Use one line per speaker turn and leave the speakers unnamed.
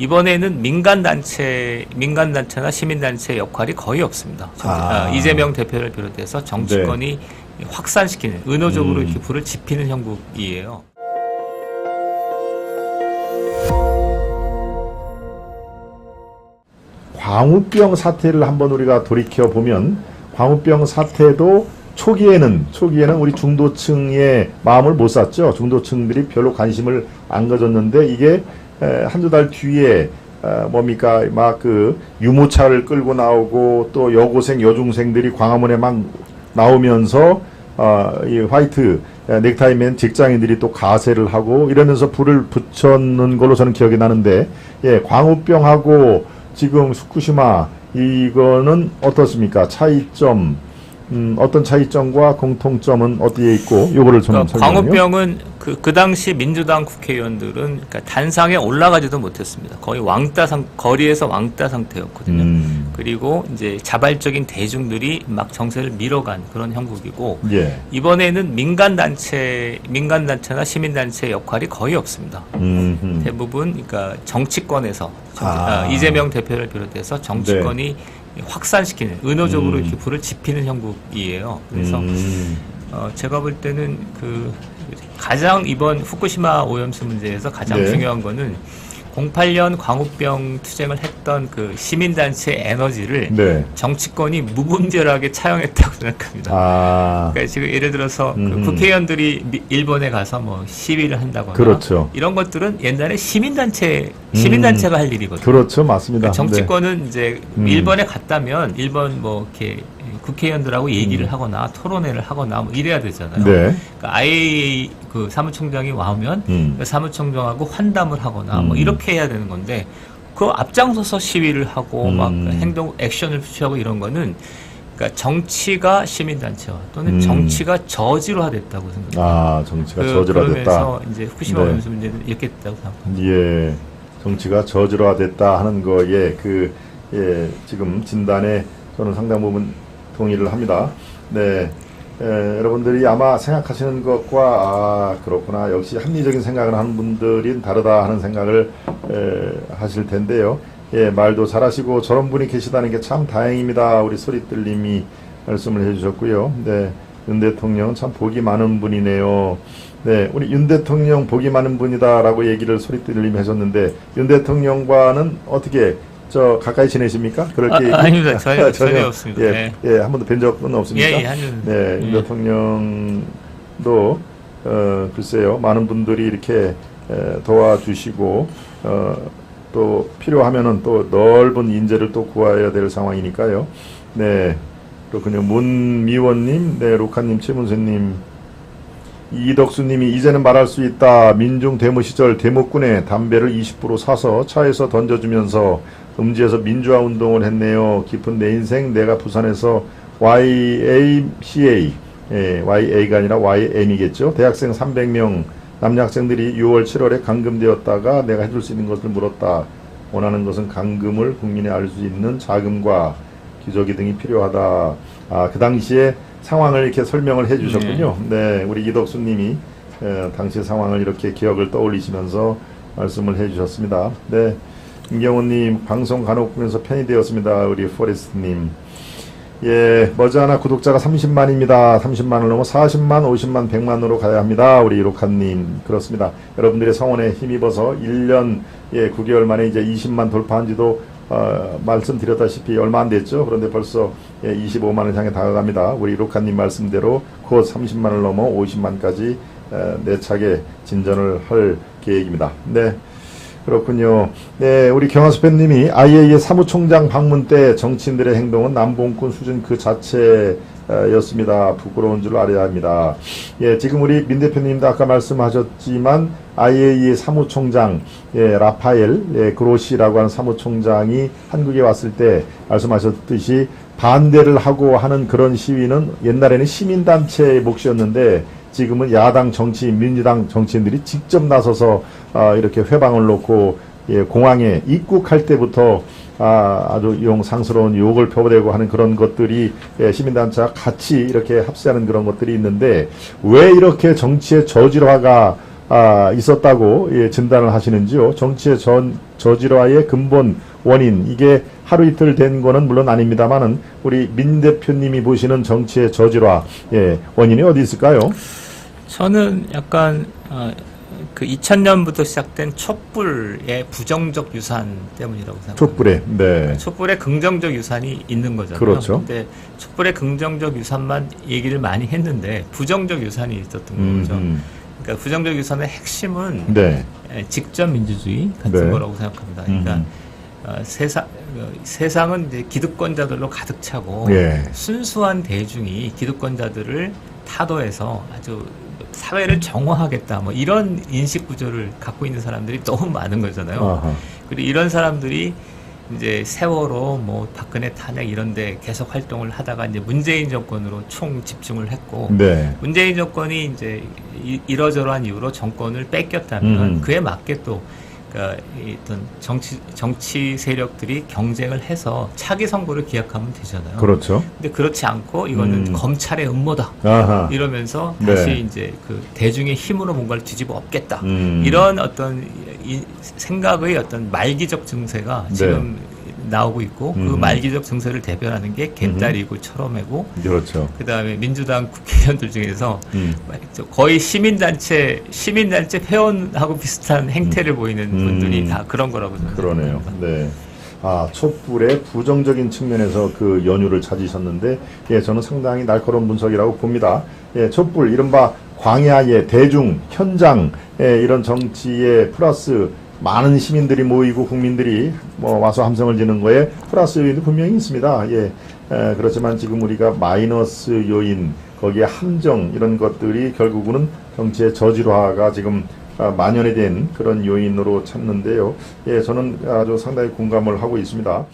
이번에는 민간 단체, 민간 단체나 시민 단체 역할이 거의 없습니다. 정-
아.
아, 이재명 대표를 비롯해서 정치권이 확산시키는 의도적으로
음.
이렇게 불을 지피는 형국이에요.
광우병 사태를 한번 우리가 돌이켜 보면 광우병 사태도 초기에는 초기에는 우리 중도층의 마음을 못 샀죠. 중도층들이 별로 관심을 안 가졌는데 이게 에, 한두 달 뒤에 어, 뭡니까 막 그 유모차를 끌고 나오고 또 여고생 여중생들이 광화문에 막 나오면서 어, 이 화이트 에, 넥타이 맨 직장인들이 또 가세를 하고 이러면서 불을 붙였는 걸로 저는 기억이 나는데 예 광우병하고 지금 후쿠시마 이거는 어떻습니까 차이점 음, 어떤 차이점과 공통점은 어디에 있고 요거를 좀
그러니까
설명해요.
광우병은 그, 그 당시 민주당 국회의원들은 그러니까 단상에 올라가지도 못했습니다. 거의 왕따 상, 거리에서 왕따 상태였거든요.
음,
그리고 이제 자발적인 대중들이 막 정세를 밀어간 그런 형국이고
예.
이번에는 민간 단체, 민간 단체나 시민 단체 역할이 거의 없습니다.
음, 음.
대부분 그러니까 정치권에서 정-
아.
아, 이재명 대표를 비롯해서 정치권이 확산시키는 의도적으로
음.
이렇게 불을 지피는 형국이에요. 그래서
음,
어, 제가 볼 때는 그 가장 이번 후쿠시마 오염수 문제에서 가장
네.
중요한 거는 08년 광우병 투쟁을 했던 그 시민단체 에너지를
네.
정치권이 무분별하게 차용했다고 생각합니다.
아,
그러니까 지금 예를 들어서 그. 국회의원들이 미- 일본에 가서 뭐 시위를 한다거나
그렇죠.
이런 것들은 옛날에 시민단체 시민단체가 할 일이거든요.
그렇죠, 맞습니다.
그러니까 정치권은 이제
음.
일본에 갔다면 일본 뭐 이렇게 국회의원들하고 얘기를
음.
하거나 토론회를 하거나 뭐 이래야 되잖아요.
네.
그러니까 IAEA 그 사무총장이 와오면
음.
그 사무총장하고 환담을 하거나 뭐
음.
이렇게 해야 되는 건데 그 앞장서서 시위를 하고
음.
막 행동 액션을 취하고 이런 거는 그러니까 정치가 시민단체화 또는
음.
정치가 저지로화됐다고 생각합니다.
아, 정치가
그-
저질화됐다.
그러면서 이제 후쿠시마
네.
오염수 문제는 이렇게 됐다고 생각합니다.
예, 정치가 저질화됐다 하는 거에 그 예, 지금 진단에 저는 상당 부분 동의를 합니다. 네, 에, 여러분들이 아마 생각하시는 것과 아 그렇구나 역시 합리적인 생각을 하는 분들이 다르다 하는 생각을 에, 하실 텐데요. 예, 말도 잘하시고 저런 분이 계시다는 게 참 다행입니다. 우리 소리들님이 말씀을 해주셨고요. 네, 윤 대통령 참 복이 많은 분이네요. 네, 우리 윤 대통령 복이 많은 분이다라고 얘기를 소리들님이 하셨는데 윤 대통령과는 어떻게 저 가까이 지내십니까? 그럴
아,
게
아 닙니다. 전혀- 전혀 없습니다.
예,
네.
예, 한 번도 뵌 적은 없습니까?
예, 예.
네, 윤
예.
대통령도 어, 글쎄요, 많은 분들이 이렇게 에, 도와주시고 어, 또 필요하면은 또 넓은 인재를 또 구해야 될 상황이니까요. 네, 그렇군요. 문미원님, 네, 로카님, 최문세님, 이덕수님이 이제는 말할 수 있다. 민중 데모 시절 데모꾼에 담배를 20% 사서 차에서 던져주면서 음지에서 민주화 운동을 했네요. 깊은 내 인생 내가 부산에서 YACA 예, YA가 아니라 YM이겠죠. 대학생 300명 남녀 학생들이 6월 7월에 감금되었다가 내가 해줄 수 있는 것을 물었다. 원하는 것은 감금을 국민이 알수 있는 자금과 기저귀 등이 필요하다. 아, 그 당시에 상황을 이렇게 설명을 해 주셨군요. 네, 우리 이덕수 님이 에, 당시 상황을 이렇게 기억을 떠올리시면서 말씀을 해 주셨습니다. 네, 임경호 님 방송 간혹 보면서 팬이 되었습니다. 우리 포레스트 님. 예, 머지않아 구독자가 30만입니다. 30만을 넘어 40만, 50만, 100만으로 가야 합니다. 우리 이로카님. 그렇습니다. 여러분들의 성원에 힘입어서 1년, 예, 9개월 만에 이제 20만 돌파한 지도, 어, 말씀드렸다시피 얼마 안 됐죠. 그런데 벌써, 예, 25만을 향해 다가갑니다. 우리 이로카님 말씀대로 곧 30만을 넘어 50만까지, 에, 내차게 진전을 할 계획입니다. 네. 그렇군요. 네, 우리 경하수 팬님이 IAEA 사무총장 방문 때 정치인들의 행동은 남봉꾼 수준 그 자체였습니다. 부끄러운 줄 알아야 합니다. 예, 지금 우리 민 대표님도 아까 말씀하셨지만 IAEA 사무총장 예, 라파엘 예, 그로시라고 하는 사무총장이 한국에 왔을 때 말씀하셨듯이 반대를 하고 하는 그런 시위는 옛날에는 시민단체의 몫이었는데 지금은 야당 정치인, 민주당 정치인들이 직접 나서서 아, 이렇게 회방을 놓고 예, 공항에 입국할 때부터 아, 아주 용상스러운 욕을 펴대고 하는 그런 것들이 예, 시민단체와 같이 이렇게 합세하는 그런 것들이 있는데 왜 이렇게 정치의 저질화가 아, 있었다고 예, 진단을 하시는지요? 정치의 전, 저질화의 근본 원인 이게 하루 이틀 된 거는 물론 아닙니다만은 우리 민 대표님이 보시는 정치의 저질화 예, 원인이 어디 있을까요?
저는 약간 어, 그 2000년부터 시작된 촛불의 부정적 유산 때문이라고 생각합니다.
촛불에 네.
촛불의 긍정적 유산이 있는 거잖아요.
그렇죠.
근데 촛불의 긍정적 유산만 얘기를 많이 했는데 부정적 유산이 있었던
음,
거죠.
음.
그러니까 부정적 유산의 핵심은
네.
예, 직접 민주주의 같은
네.
거라고 생각합니다. 그러니까
음.
어, 세상 어, 세상은 이제 기득권자들로 가득 차고
예.
순수한 대중이 기득권자들을 타도해서 아주 사회를 정화하겠다 뭐 이런 인식 구조를 갖고 있는 사람들이 너무 많은 거잖아요.
아하.
그리고 이런 사람들이 이제 세월호 뭐 박근혜 탄핵 이런데 계속 활동을 하다가 이제 문재인 정권으로 총 집중을 했고
네.
문재인 정권이 이제 이- 이러저러한 이유로 정권을 뺏겼다면
음.
그에 맞게 또 그러니까 이 어떤 정치 정치 세력들이 경쟁을 해서 차기 선거를 기약하면 되잖아요.
그렇죠.
근데 그렇지 않고 이거는
음.
검찰의 음모다
아하.
이러면서
네.
다시 이제 그 대중의 힘으로 뭔가를 뒤집어 엎겠다
음.
이런 어떤 이 생각의 어떤 말기적 증세가
네.
지금 나오고 있고 그
음.
말기적 증세를 대변하는 게 개딸이고 철험이고
그렇죠.
그 다음에 민주당 국회의원들 중에서
음.
저 거의 시민단체 시민단체 회원하고 비슷한 행태를 보이는
음.
분들이 다 그런 거라고 저는
그러네요.
생각합니다.
네. 아, 촛불의 부정적인 측면에서 그 연유를 찾으셨는데, 예, 저는 상당히 날카로운 분석이라고 봅니다. 예, 촛불, 이른바 광야의 대중, 현장, 예, 이런 정치에 플러스 많은 시민들이 모이고 국민들이 뭐 와서 함성을 지는 거에 플러스 요인도 분명히 있습니다. 예, 에, 그렇지만 지금 우리가 마이너스 요인, 거기에 함정, 이런 것들이 결국은 정치의 저질화가 지금 아, 만연이 된 그런 요인으로 찾는데요. 예, 저는 아주 상당히 공감을 하고 있습니다.